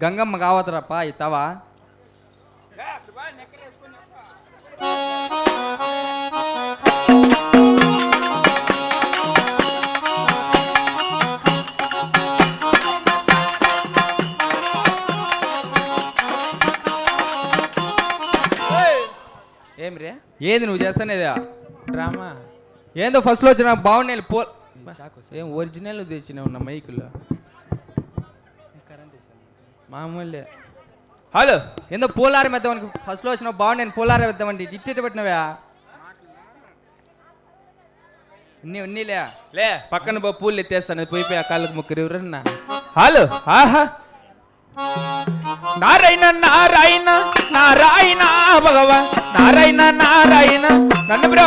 గంగమ్మ కావతరప్ప ఏం రే ఏంది నువ్వు చేస్తానేదా? డ్రామా. ఏందో ఫస్ట్లో వచ్చిన బాగుండే పో ఏం ఒరిజినల్ తెచ్చినావు నా మైకులో? మామూలే. హలో ఏందో పోలారం వేద్దామని ఫస్ట్లో వచ్చిన బాగుండే పోలారం వేద్దామంటే ఇట్టి పెట్టినవా. ఉన్ని ఉన్నీలే లే పక్కన పో పూలు ఎత్తేస్తాను. పోయి పోయి ఆ కాళ్ళకు ముక్కరు ఎవరన్నా హలో ఆహా. నారాయణ నారాయణ నారాయణ భగవా నారాయణ నారాయణ నన్ను బ్రో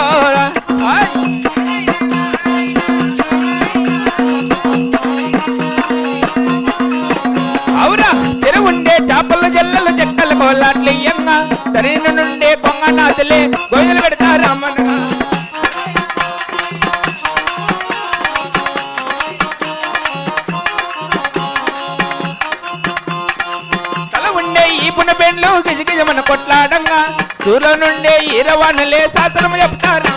ఉండే బెండ్లు గిజగిజమన కొట్లాడంగా. సూర్యుల నుండే ఈరవానలే శాస్త్రం చెప్తారు.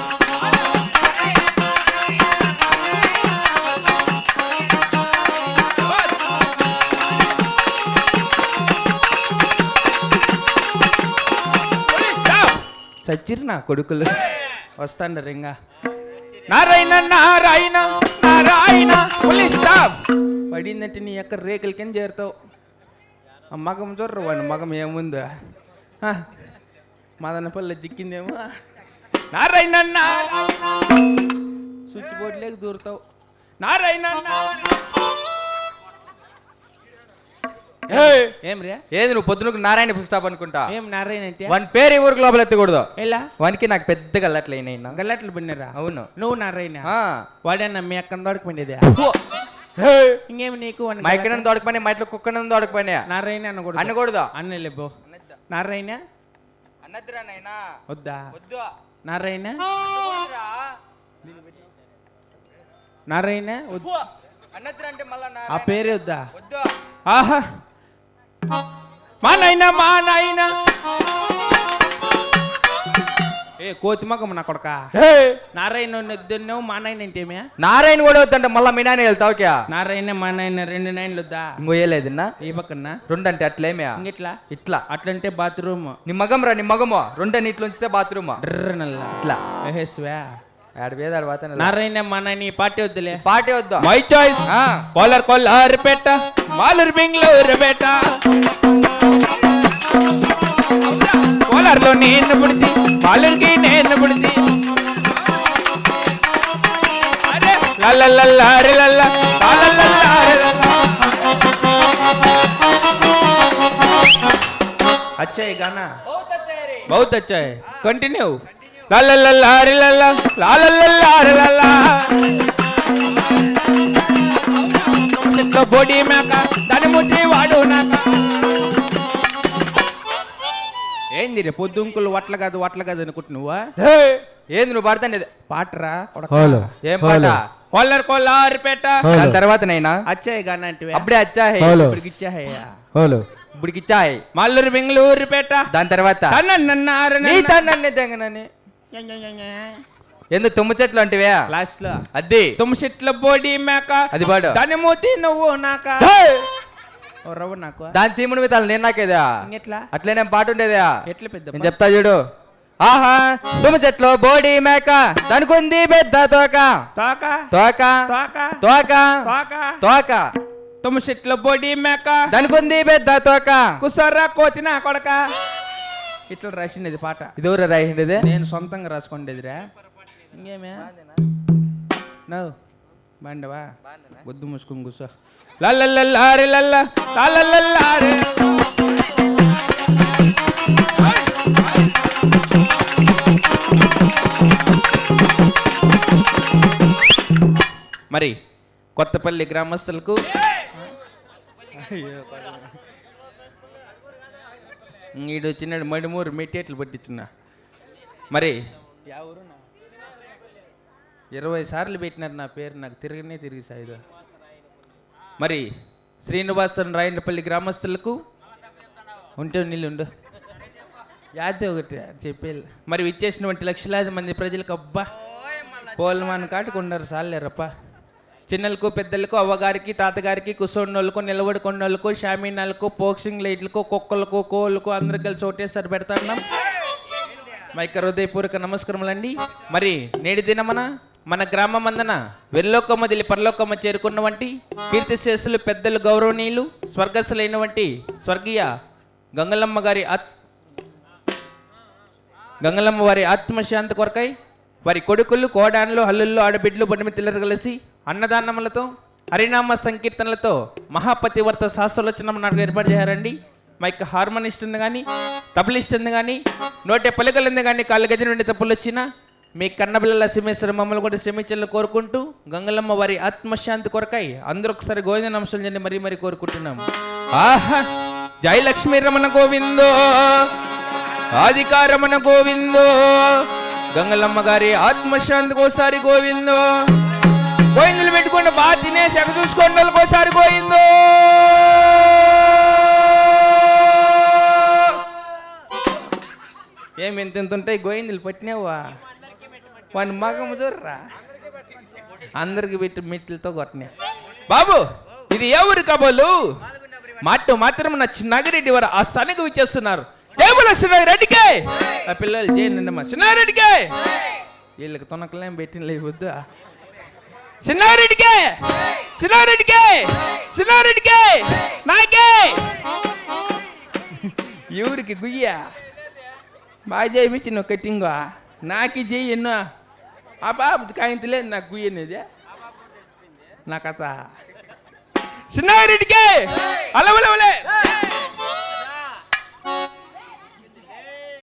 సచ్చిరు నా కొడుకులు. వస్తాండరు ఇంకా నారాయణ నారాయణ నారాయణ పోలీస్ స్టాప్. పడిందంటే నీ యొక్క రేకులకేం చేరుతావు? ఆ మగం చూడరు వాడిని మగం ఏముందో? ఆ, మదనపల్లి చిక్కిందేమో? నారాయణ స్విచ్ బోర్డు లేక దూరుతావు. నారాయణ ఏం రే ఏంది నువ్వు పొద్దునకు నారాయణ స్టాప్ అనుకుంటా? ఏం నారాయణ అంటే? వన్ పేరు ఈ ఊరికి లోపల ఎత్తకూడదు. ఎలా? వానికి నాకు పెద్దగా అల్లట్లయినా గల్లట్లు పడినారా అవును. నువ్వు నారాయణ. వాడన్నా మీ అక్కన దొడకపోయింది ఇంకేమి నీకు వాడిని మా ఎక్కడ దొడకపోయినా మా ఇంట్లో కుక్కన దొడకపోయినా నారాయణ అనకూడదు అనకూడదు అన్నలే బో నారాయణ? అన్నద్దురా నాయనా. వద్దా? వద్దు. నారాయణ. నారాయణ? వద్దు. అన్నద్దురా అంటే మళ్ళా ఆ. పేరే వద్దా? వద్దు. ఆహా. మా నాయన మా నాయన. ఏ కోతి మగం నా కొడక. నారాయణ వద్దన్నావు మా నాయన ఏంటేమే నారాయణ కూడా వద్దంటే మళ్ళా మీ నాయన వెళ్తావు క్యా? నారాయణ మా నాయన రెండు నాయనలు వద్దా? ఇంకో ఏలేదన్నా ఈ పక్కన. రెండు అంటే అట్లేమే ఇంగిట్లా ఇట్లా. అట్లంటే బాత్రూమ్. నీ మగం రా నీ మగము. రెండు ఇట్లా ఉంచితే బాత్రూమ్? ఇట్లా. మహేశ్వా. నారాయణ మా నాయన ఈ పార్టీ వద్దులే. పాటే వద్దు? మై చాయిస్ ఆ. కోలర్ కోలార్ పేట మాలూరు బెంగళూరు పేట కోలార్లో నేను పుడితి మాలూరుకి अच्छा है गाना बहुत अच्छा है कंटिन्यू ला ला ला ला रे ला ला ला ला ला ला रे ला ला చెట్లో బోడీ మేక దాని ముద్రి వాడు నాక ఏంది రే పొద్దుంకులు వట్ల కాదు వట్ల కాదు అనుకుంటున్నావా ఏంది నువ్వు పాడుతానేది పాటరా హలో ఏం పాట కొల్లర్ కొల్లారి పేట దాని తర్వాత నైనా అచ్చాయి గాన అంటే అప్పుడే అచ్చా హై హలో ఇప్పటికి ఇచ్చాహయ్యా హలో ఇప్పుడు ఇచ్చాయి మల్లూరు బెంగళూరు పేట. దాని తర్వాత ఎందుకు తుమ్మ చెట్లు అంటివే? లాస్ట్లో అద్ది తుమ్మ చెట్ల బోడీ మేక. అది పాడు. దాని మూతి నువ్వు నాక. రవ్వ నాకు. దాని సీముని మీద నేను నాకేదా? ఇంకెట్లా? అట్లనే పాట ఉండేదా? ఎట్లా పెద్ద నేను చెప్తా చూడు. ఆహా తుమ్మ చెట్లు బోడి మేక. దానికి ఉంది పెద్ద తోక. తోక. తోక. తోక. తోక. తోక. తోక. తుమ్మ చెట్ల బోడీ మేక. దానికి ఉంది పెద్ద తోక. కుసర్రా కోతిన కొడక. ఇట్లా రాసిండేది పాట. ఇది ఎవరు రాసిండేది? నేను సొంతంగా రాసుకుండేదిరా. ఇంకేమే? నవ్వు బాండవా? గుద్దు మూసుకుని కూర్చో. లల్లల్లారి లల్ల లల్లల్లారి మరి కొత్తపల్లి గ్రామస్తులకు ఈడు వచ్చినాడు మడిమూరు మెట్టేట్లు పట్టించిన మరి ఇరవై సార్లు పెట్టినారు నా పేరు నాకు తిరగనే తిరిగి సాయిదా మరి శ్రీనివాసన్ రాయనపల్లి గ్రామస్తులకు ఉంటే నీళ్ళుండు యాదే ఒకటి చెప్పేది. మరి ఇచ్చేసినటువంటి లక్షలాది మంది ప్రజలకు అబ్బా పోలమాన్ కాటికి ఉన్నారు సాలేరప్ప చిన్నలకు పెద్దలకు అవ్వగారికి తాతగారికి కుసోన్నోళ్ళకు నిలబడుకున్నోళ్ళకు షామీనాలకు పోక్సింగ్ లైట్లకు కుక్కలకు కోళ్ళకు అందరికి కలిసి ఒకటేసారి పెడతాం మైక హృదయపూర్వక నమస్కారములండి. మరి నేటి దినమన మన గ్రామం అందన వెల్లోకమ్మ దిలి పరలోకమ్మ చేరుకున్న వంటి కీర్తిశేషులు పెద్దలు గౌరవనీయులు స్వర్గస్థులైనటువంటి స్వర్గీయ గంగలమ్మ గారి ఆత్ గంగలమ్మ వారి ఆత్మశాంతి కొరకై వారి కొడుకులు కోడాన్లు హల్లుల్లో ఆడబిడ్లు బొడిమితిల్లరు కలిసి అన్నదానములతో హరినామ సంకీర్తనలతో మహాపతివర్త శాస్త్రోచనం నాకు ఏర్పాటు చేశారండి. మా యొక్క హార్మోనిస్ట్ ఉంది కానీ తబలిస్ట్ ఉంది కానీ నోటే పలికలు ఉంది కానీ కాళ్ళు గది నుండి తప్పులు వచ్చినా మీ కన్నబిల్లల సింహేశ్వర మమ్మల్ని కూడా క్షమించాలని కోరుకుంటూ గంగలమ్మ వారి ఆత్మశాంతి కొరకై అందరూ ఒకసారి గోవింద అంశం చేయండి మరీ మరీ కోరుకుంటున్నాం. ఆహా! జై లక్ష్మీ రమణ గోవిందో! ఆదికారమణ గోవిందో! గంగలమ్మ గారి ఆత్మశాంతికి ఒకసారి గోవిందో! గోవిందులు పెట్టుకుంటే బాగా తినేసి ఎక్కడ చూసుకోండి వాళ్ళకి పోయిందో గోవిందో ఏమి ఎంత ఎంత ఉంటాయి? గోయిందులు పట్టినావా? వాని మగము చూడరా? అందరికి పెట్టి మెట్లతో కొట్టినా. బాబు ఇది ఎవరు కబోలు? మాట మాత్రం నా చిన్నగిరెడ్డి వారు ఆ సనకు విచ్చేస్తున్నారు. జయముల రెడ్డికే ఆ పిల్లలు చేయండి మా చిన్నగిరెడ్డికే వీళ్ళకి తొనకలేం పెట్టిన లేవద్దు చిన్నారెడ్డికే! చిన్నారెడ్డికే! చిన్నారెడ్డికే! నాకే! ఎవరికి గుయ్యా? బాగా చేయించి నువ్వు కట్టింగో నాకు చెయ్యి ఎన్నో. ఆ బాబు కాయింతలేదు నాకు గుయ్య అనేది. నా కథ. చిన్నారెడ్డికే! అలవలవలే!